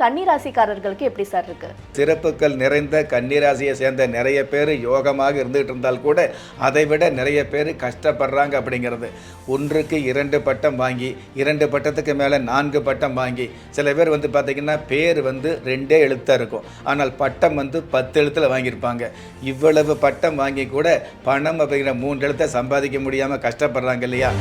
கன்னிராசிக்காரர்களுக்கு எப்படி சார் இருக்கு? சிறப்புகள் நிறைந்த கன்னிராசியை சேர்ந்த நிறைய பேர் யோகமாக இருந்துகிட்டு இருந்தால் கூட அதை விட நிறைய பேர் கஷ்டப்படுறாங்க அப்படிங்கிறது. ஒன்றுக்கு இரண்டு பட்டம் வாங்கி இரண்டு பட்டத்துக்கு மேலே நான்கு பட்டம் வாங்கி. சில பேர் வந்து பார்த்திங்கன்னா பேர் வந்து ரெண்டே எழுத்தாக இருக்கும். ஆனால் பட்டம் வந்து பத்து எழுத்தில் வாங்கியிருப்பாங்க. இவ்வளவு பட்டம் வாங்கி கூட பணம் அப்படிங்கிற மூன்று எழுத்தை சம்பாதிக்க முடியாமல் கஷ்டப்படுறாங்க இல்லையா?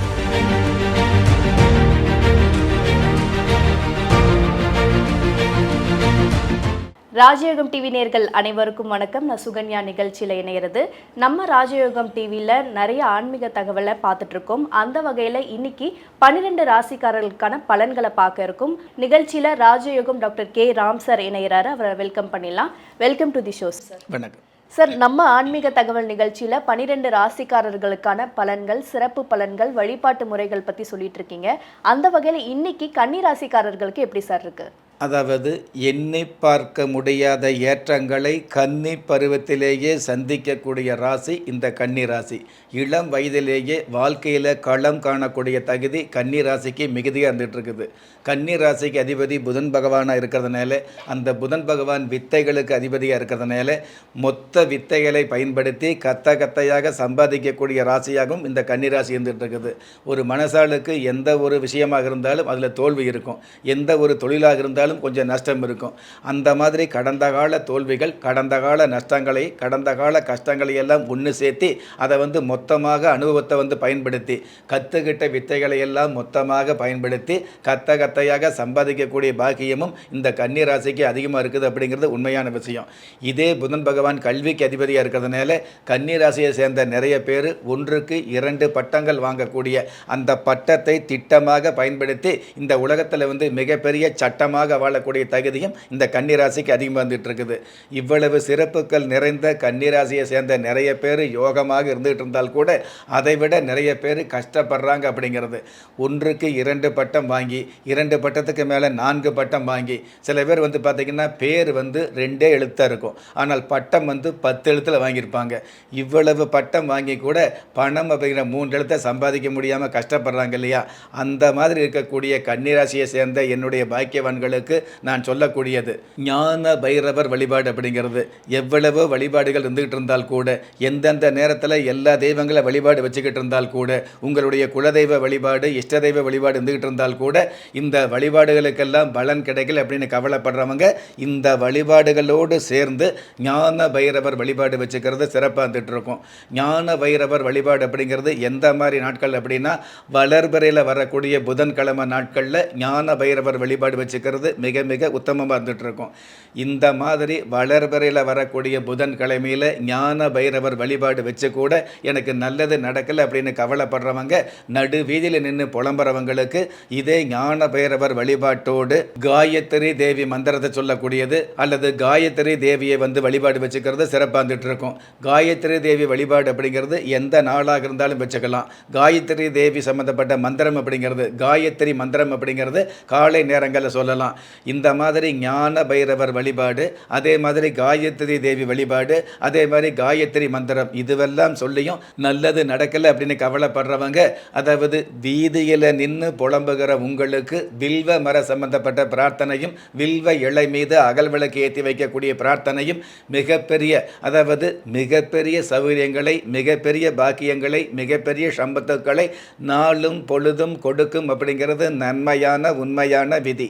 ராஜயோகம் டிவி நேர்கள் அனைவருக்கும் வணக்கம். நான் சுகன்யா நிகழ்ச்சியில் இணையிறது. நம்ம ராஜயோகம் டிவியில் நிறைய ஆன்மீக தகவலை பார்த்துட்டு இருக்கோம் அந்த வகையில் இன்னைக்கு பன்னிரெண்டு ராசிக்காரர்களுக்கான பலன்களை பார்க்க இருக்கும். நிகழ்ச்சியில் ராஜயோகம் டாக்டர் கே. ராம் சார் இணைகிறாரு அவரை வெல்கம் பண்ணிடலாம். Welcome to the show sir. வணக்கம். சார் நம்ம ஆன்மீக தகவல் நிகழ்ச்சியில் பன்னிரெண்டு ராசிக்காரர்களுக்கான பலன்கள் சிறப்பு பலன்கள் வழிபாட்டு முறைகள் பற்றி சொல்லிட்டு இருக்கீங்க அந்த வகையில் இன்னைக்கு கன்னி ராசிக்காரர்களுக்கு எப்படி சார் இருக்கு? அதாவது எண்ணி பார்க்க முடியாத ஏற்றங்களை கன்னி பருவத்திலேயே சந்திக்கக்கூடிய ராசி இந்த கன்னி ராசி. இளம் வயதிலேயே வாழ்க்கையில் களம் காணக்கூடிய தகுதி கன்னி ராசிக்கு மிகுதியாக இருந்துகிட்ருக்குது. கன்னி ராசிக்கு அதிபதி புதன் பகவானாக இருக்கிறதுனால அந்த புதன் பகவான் வித்தைகளுக்கு அதிபதியாக இருக்கிறதுனால மொத்த வித்தைகளை பயன்படுத்தி கத்த கத்தையாக சம்பாதிக்கக்கூடிய ராசியாகவும் இந்த கன்னி ராசி இருந்துகிட்ருக்குது. ஒரு மனசாளுக்கு எந்த ஒரு விஷயமாக இருந்தாலும் அதில் தோல்வி இருக்கும். எந்த ஒரு தொழிலாக இருந்தாலும் கொஞ்சம் நஷ்டம் இருக்கும். அந்த மாதிரி கடந்த கால தோல்விகள் கடந்த கால நஷ்டங்களை கடந்த கால கஷ்டங்களை எல்லாம் ஒன்று சேர்த்து அதை வந்து மொத்தமாக அனுபவத்தை வந்து பயன்படுத்தி கற்றுக்கிட்ட வித்தைகளை எல்லாம் மொத்தமாக பயன்படுத்தி கத்த கத்தையாக சம்பாதிக்கக்கூடிய பாக்கியமும் இந்த கன்னிராசிக்கு அதிகமாக இருக்குது அப்படிங்கிறது உண்மையான விஷயம். இதே புதன் பகவான் கல்விக்கு அதிபதியாக இருக்கிறதுனால கன்னிராசியை சேர்ந்த நிறைய பேர் ஒன்றுக்கு இரண்டு பட்டங்கள் வாங்கக்கூடிய அந்த பட்டத்தை திட்டமாக பயன்படுத்தி இந்த உலகத்தில் வந்து மிகப்பெரிய சட்டமாக வாழக்கூடிய தகுதியும் இந்த கன்னிராசிக்கு அதிகமாக வந்துட்டு இருக்குது இவ்வளவு சிறப்புகள் நிறைந்த கன்னிராசியை சேர்ந்த நிறைய பேர் யோகமாக இருந்துகிட்டு இருந்தால் கூட அதை விட நிறைய பேர் கஷ்டப்படுறாங்க அப்படிங்கிறது. ஒன்றுக்கு இரண்டு பட்டம் வாங்கி இரண்டு பட்டத்துக்கு மேலே நான்கு பட்டம் வாங்கி சில பேர் வந்து பார்த்திங்கன்னா பேர் வந்து ரெண்டே எழுத்தாக இருக்கும். ஆனால் பட்டம் வந்து பத்து எழுத்தில் வாங்கியிருப்பாங்க. இவ்வளவு பட்டம் வாங்கி கூட பணம் அப்படிங்கிற மூன்று எழுத்தை சம்பாதிக்க முடியாமல் கஷ்டப்படுறாங்க இல்லையா? அந்த மாதிரி இருக்கக்கூடிய கன்னிராசியை சேர்ந்த என்னுடைய பாக்கியவான்களுக்கு நான் சொல்லக்கூடியது. ஞான பைரவர் வழிபாடு அப்படிங்கிறது எவ்வளவோ வழிபாடுகள் இருந்துகிட்டு இருந்தால் கூட எந்தெந்த நேரத்தில் எல்லா தெய்வங்களை வழிபாடு வச்சுக்கிட்டு இருந்தால் கூட உங்களுடைய குலதெய்வ வழிபாடு இஷ்ட தெய்வ வழிபாடு இருந்துகிட்டு இருந்தால் கூட இந்த வழிபாடுகளுக்கெல்லாம் பலன் கிடைக்கல அப்படின்னு கவலைப்படுறவங்க இந்த வழிபாடுகளோடு சேர்ந்து ஞான பைரவர் வழிபாடு வச்சுக்கிறது சிறப்பாக இருந்துட்டு இருக்கும் ஞான பைரவர் வழிபாடு அப்படிங்கிறது எந்த மாதிரி நாட்கள் அப்படின்னா வளர்பிறையில் வரக்கூடிய புதன்கிழமை நாட்களில் ஞான பைரவர் வழிபாடு வச்சுக்கிறது மிக மிக உத்தமமாக இருந்துட்டு இருக்கும் இந்த மாதிரி வளர்வரையில் வரக்கூடிய புதன்கிழமையில் ஞான பைரவர் வழிபாடு வச்சு கூட எனக்கு நல்லது நடக்கலை அப்படின்னு கவலைப்படுறவங்க நடு வீதியில் நின்று புலம்புறவங்களுக்கு இதே ஞான பைரவர் வழிபாட்டோடு காயத்ரி தேவி மந்திரத்தை சொல்லக்கூடியது அல்லது காயத்ரி தேவியை வந்து வழிபாடு வச்சுக்கிறது சிறப்பாக இருந்துட்டு இருக்கும் காயத்ரி தேவி வழிபாடு அப்படிங்கிறது எந்த நாளாக இருந்தாலும் வச்சுக்கலாம். காயத்ரி தேவி சம்மந்தப்பட்ட மந்திரம் அப்படிங்கிறது காயத்ரி மந்திரம் அப்படிங்கிறது காலை நேரங்களில் சொல்லலாம். இந்த மாதிரி ஞான பைரவர் வழிபாடு அதே மாதிரி காயத்ரி தேவி வழிபாடு அதே மாதிரி காயத்ரி மந்திரம் இதுவெல்லாம் சொல்லியும் நல்லது நடக்கலை அப்படின்னு கவலைப்படுறவங்க அதாவது வீதியில் நின்று புலம்புகிற உங்களுக்கு வில்வ மர சம்பந்தப்பட்ட பிரார்த்தனையும் வில்வ இலை மீது அகல் விளக்கு ஏற்றி வைக்கக்கூடிய பிரார்த்தனையும் மிகப்பெரிய அதாவது மிகப்பெரிய சௌகரியங்களை மிகப்பெரிய பாக்கியங்களை மிகப்பெரிய சம்பத்துக்களை நாளும் பொழுதும் கொடுக்கும் அப்படிங்கிறது நன்மையான உண்மையான விதி.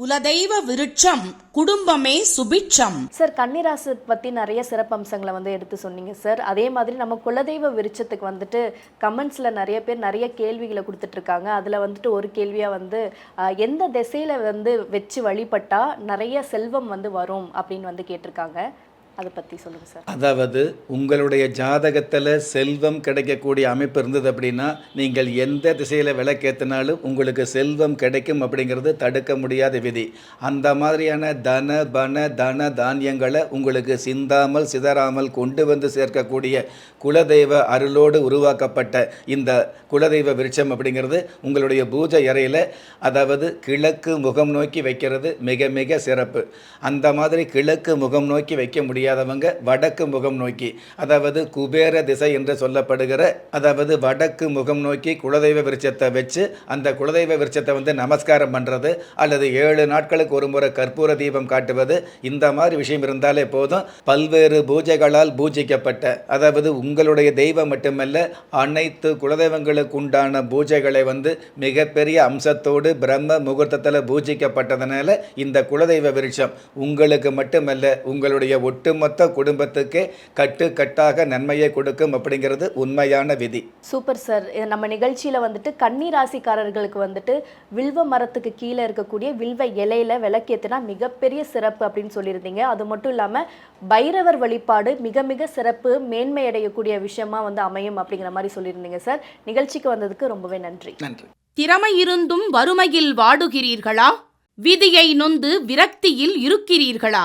குலதெய்வ விருட்சம் குடும்பமே சுபிட்சம். சார் கன்னிராசி பற்றி நிறைய சிறப்பம்சங்களை வந்து எடுத்து சொன்னீங்க சார். அதே மாதிரி நம்ம குலதெய்வ விருட்சத்துக்கு வந்துட்டு கமெண்ட்ஸில் நிறைய பேர் நிறைய கேள்விகளை கொடுத்துட்டு இருக்காங்க அதில் வந்துட்டு ஒரு கேள்வியாக வந்து எந்த திசையில் வந்து வச்சு வழிபட்டா நிறைய செல்வம் வந்து வரும்? அப்படின்னு வந்து கேட்டிருக்காங்க. அதை பற்றி சொல்லுங்கள் சார். அதாவது உங்களுடைய ஜாதகத்தில் செல்வம் கிடைக்கக்கூடிய அமைப்பு இருந்தது அப்படின்னா நீங்கள் எந்த திசையில் விளக்கேற்றினாலும் உங்களுக்கு செல்வம் கிடைக்கும் அப்படிங்கிறது தடுக்க முடியாத விதி. அந்த மாதிரியான தன பன தன தானியங்களை உங்களுக்கு சிந்தாமல் சிதறாமல் கொண்டு வந்து சேர்க்கக்கூடிய குலதெய்வ அருளோடு உருவாக்கப்பட்ட இந்த குலதெய்வ விருட்சம் அப்படிங்கிறது உங்களுடைய பூஜை அறையில் அதாவது கிழக்கு முகம் நோக்கி வைக்கிறது மிக மிக சிறப்பு. அந்த மாதிரி கிழக்கு முகம் நோக்கி வைக்க முடியாதவங்க வடக்கு முகம் நோக்கி அதாவது குபேர திசை என்று சொல்லப்படுகிற அதாவது வடக்கு முகம் நோக்கி குலதெய்வ விருட்சத்தை வச்சு அந்த குலதெய்வ விருட்சத்தை வந்து நமஸ்காரம் பண்ணுறது அல்லது ஏழு நாட்களுக்கு ஒரு முறை கற்பூர தீபம் காட்டுவது இந்த மாதிரி விஷயம் இருந்தாலே போதும். பல்வேறு பூஜைகளால் பூஜிக்கப்பட்ட அதாவது உங்களுடைய தெய்வம் மட்டுமல்ல அனைத்து குலதெய்வங்களுக்கு உண்டான பூஜைகளை வந்து மிகப்பெரிய அம்சத்தோடு பிரம்ம முகூர்த்தத்தில் பூஜிக்கப்பட்டதனால இந்த குலதெய்வ விருட்சம் உங்களுக்கு மட்டுமல்ல உங்களுடைய ஒட்டுமொத்த குடும்பத்துக்கே கட்டுக்கட்டாக நன்மையை கொடுக்கும் அப்படிங்கிறது உண்மையான விதி. சூப்பர் சார் நம்ம நிகழ்ச்சியில் வந்துட்டு கன்னி ராசிக்காரர்களுக்கு வந்துட்டு வில்வ மரத்துக்கு கீழே இருக்கக்கூடிய வில்வ இலையில விளக்கேத்துனா மிகப்பெரிய சிறப்பு அப்படின்னு சொல்லியிருந்தீங்க. அது மட்டும் இல்லாமல் பைரவர் வழிபாடு மிக மிக சிறப்பு மேன்மை அடையக்கூடிய விஷயமா வந்து அமையும் அப்படிங்கிற மாதிரி சொல்லியிருந்தீங்க சார் நிகழ்ச்சிக்கு வந்ததுக்கு ரொம்பவே நன்றி. நன்றி. திறமை இருந்தும் வறுமையில் வாடுகிறீர்களா? விதியை நொந்து விரக்தியில் இருக்கிறீர்களா?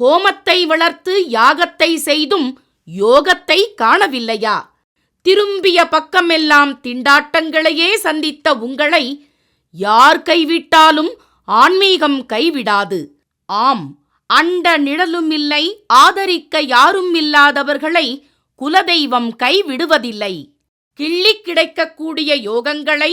ஹோமத்தை வளர்த்து யாகத்தை செய்தும் யோகத்தை காணவில்லையா? திரும்பிய பக்கமெல்லாம் திண்டாட்டங்களையே சந்தித்த உங்களை யார் கைவிட்டாலும் ஆன்மீகம் கைவிடாது. ஆம் அண்ட நிழலும் இல்லை ஆதரிக்க யாரும் இல்லாதவர்களை குலதெய்வம் கைவிடுவதில்லை. கிள்ளி கிடைக்கக்கூடிய யோகங்களை